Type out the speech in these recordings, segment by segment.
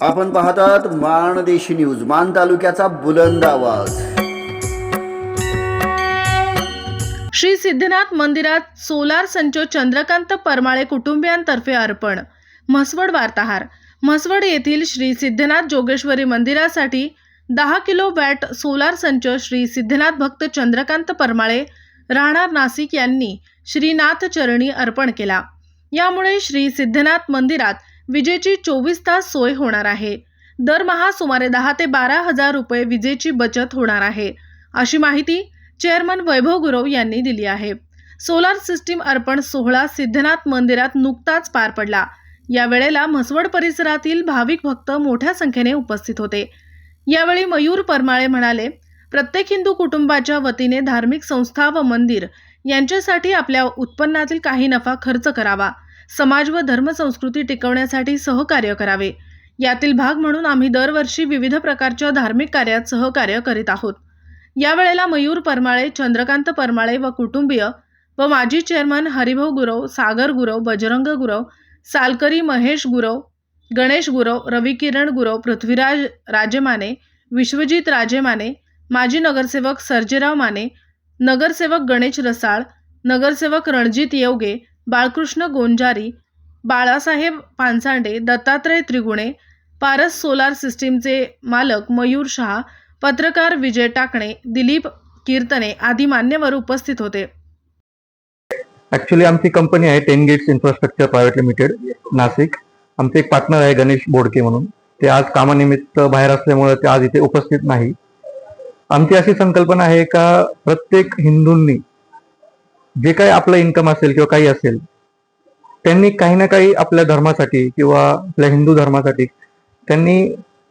आपण पाहतात माणदेशी न्यूज मान तालुक्याचा बुलंद आवाज. श्री सिद्धनाथ मंदिरात सोलार संचो चंद्रकांत परमाळे कुटुंबियांतर्फे अर्पण. म्हसवड वार्ताहार. म्हसवड येथील श्री सिद्धनाथ जोगेश्वरी मंदिरासाठी दहा किलो वॅट सोलार संच श्री सिद्धनाथ भक्त चंद्रकांत परमाळे राहणार नाशिक यांनी श्रीनाथ चरणी अर्पण केला. यामुळे श्री सिद्धनाथ मंदिरात विजेची चोवीस तास सोय होणार आहे. दरमहा सुमारे दहा ते बारा हजार रुपये विजेची बचत होणार आहे. अशी माहिती चेअरमन वैभव गुरव यांनी दिली आहे. सोलार सिस्टीम अर्पण सोहळा सिद्धनाथ मंदिरात नुकताच पार पडला. या वेळेला म्हसवड परिसरातील भाविक भक्त मोठ्या संख्येने उपस्थित होते. यावेळी मयूर परमाळे म्हणाले प्रत्येक हिंदू कुटुंबाच्या वतीने धार्मिक संस्था व मंदिर यांच्यासाठी आपल्या उत्पन्नातील काही नफा खर्च करावा. समाज व धर्मसंस्कृती टिकवण्यासाठी सहकार्य करावे. यातील भाग म्हणून आम्ही दरवर्षी विविध प्रकारच्या धार्मिक कार्यात सहकार्य करीत आहोत. यावेळेला मयूर परमाळे चंद्रकांत परमाळे व कुटुंबीय व माजी चेअरमन हरिभाऊ गुरव सागर गुरव बजरंग गुरव सालकरी महेश गुरव गणेश गुरव रविकिरण गुरव पृथ्वीराज राजेमाने विश्वजित राजेमाने माजी नगरसेवक सर्जेराव माने नगरसेवक गणेश रसाळ नगरसेवक रणजित येवगे बाळकृष्ण गोंजारी बाळासाहेब पानसांडे दत्तात्रय त्रिगुणे पारस सोलार सिस्टीमचे मालक मयूर शहा पत्रकार विजय टाकणे दिलीप कीर्तने आदी मान्यवर उपस्थित होते. ऍक्च्युली आमची कंपनी आहे ten gates infrastructure private limited Nashik. आमचे एक पार्टनर आहे गणेश बोडके म्हणून. ते आज कामानिमित्त बाहेर असल्यामुळे ते आज इथे उपस्थित नाही. आमची अशी संकल्पना आहे का प्रत्येक हिंदूंनी जे काही आपलं इन्कम असेल किंवा काही असेल त्यांनी काही ना काही आपल्या धर्मासाठी किंवा आपल्या हिंदू धर्मासाठी त्यांनी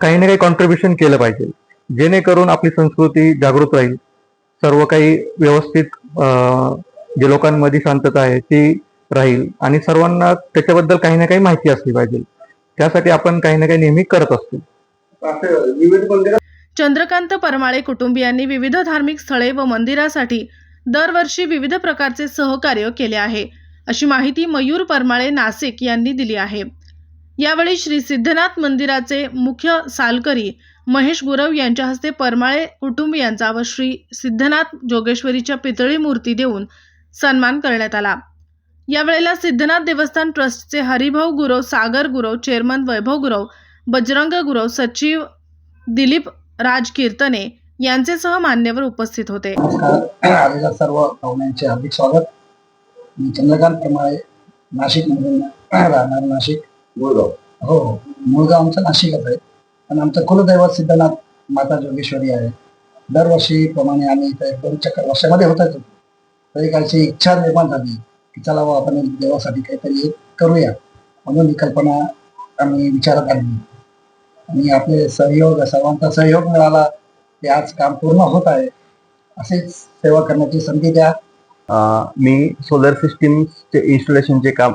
काही ना काही कॉन्ट्रीब्युशन केलं पाहिजे. जेणेकरून आपली संस्कृती जागृत राहील. सर्व काही व्यवस्थित जे लोकांमध्ये शांतता आहे ती राहील. आणि सर्वांना त्याच्याबद्दल काही ना काही माहिती असली पाहिजे. त्यासाठी आपण काही ना काही नेहमी करत असतो. चंद्रकांत परमाळे कुटुंबियांनी विविध धार्मिक स्थळे व मंदिरासाठी दरवर्षी विविध प्रकारचे सहकार्य केले आहे अशी माहिती मयूर परमाळे नाशिक यांनी दिली आहे. यावेळी श्री सिद्धनाथ मंदिराचे मुख्य सालकरी महेश गुरव यांच्या हस्ते परमाळे कुटुंबियांचा व श्री सिद्धनाथ जोगेश्वरीच्या पितळी मूर्ती देऊन सन्मान करण्यात आला. यावेळेला सिद्धनाथ देवस्थान ट्रस्टचे हरिभाऊ गुरव सागर गुरव चेअरमन वैभव गुरव बजरंग गुरव सचिव दिलीप राज कीर्तने यांचेसह मान्यवर उपस्थित होते. नमस्कार आलेल्या सर्व पाहुण्यांचे हार्दिक स्वागत. मी चंद्रकांत प्रमाणे नाशिक मधून राहणार नाशिक. मुळगाव. हो हो. मुळगाव आमचं नाशिकच आहे. पण आमचं कुलदैवत सिद्धनाथ माता जोगेश्वरी आहे. दरवर्षी प्रमाणे आम्ही इथे एक दोन चक्कर वर्षामध्ये होतच होतो तरी कालची इच्छा निर्माण झाली की चला आपण देवासाठी काहीतरी एक करूया. म्हणून ही कल्पना आम्ही विचारात आणली. आणि आपले सहयोग सर्वांचा सहयोग मिळाला ते आज काम पूर्ण होत आहे. असेच सेवा करण्याची संधी द्या. मी सोलर सिस्टीमचे इन्स्टॉलेशनचे काम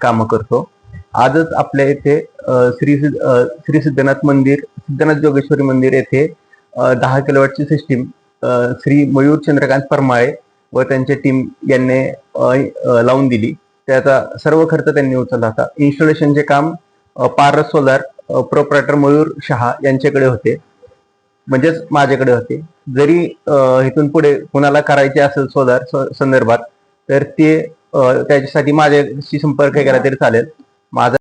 काम करतो. आजच आपल्या इथे श्री श्री सिद्धनाथ मंदिर सिद्धनाथ जोगेश्वरी मंदिर येथे दहा किलोवॅटची सिस्टीम श्री मयूर चंद्रकांत परमाळे व त्यांच्या टीम यांनी लावून दिली. त्याचा सर्व खर्च त्यांनी उचलला होता. इन्स्टॉलेशनचे काम पारस सोलर प्रोप्रायटर मयूर शहा यांच्याकडे होते. म्हणजेच माझ्याकडे होते. जरी इथून पुढे कुणाला करायचे असेल सोलार संदर्भात तर ते त्याच्यासाठी माझ्याशी संपर्क केला तरी चालेल. माझा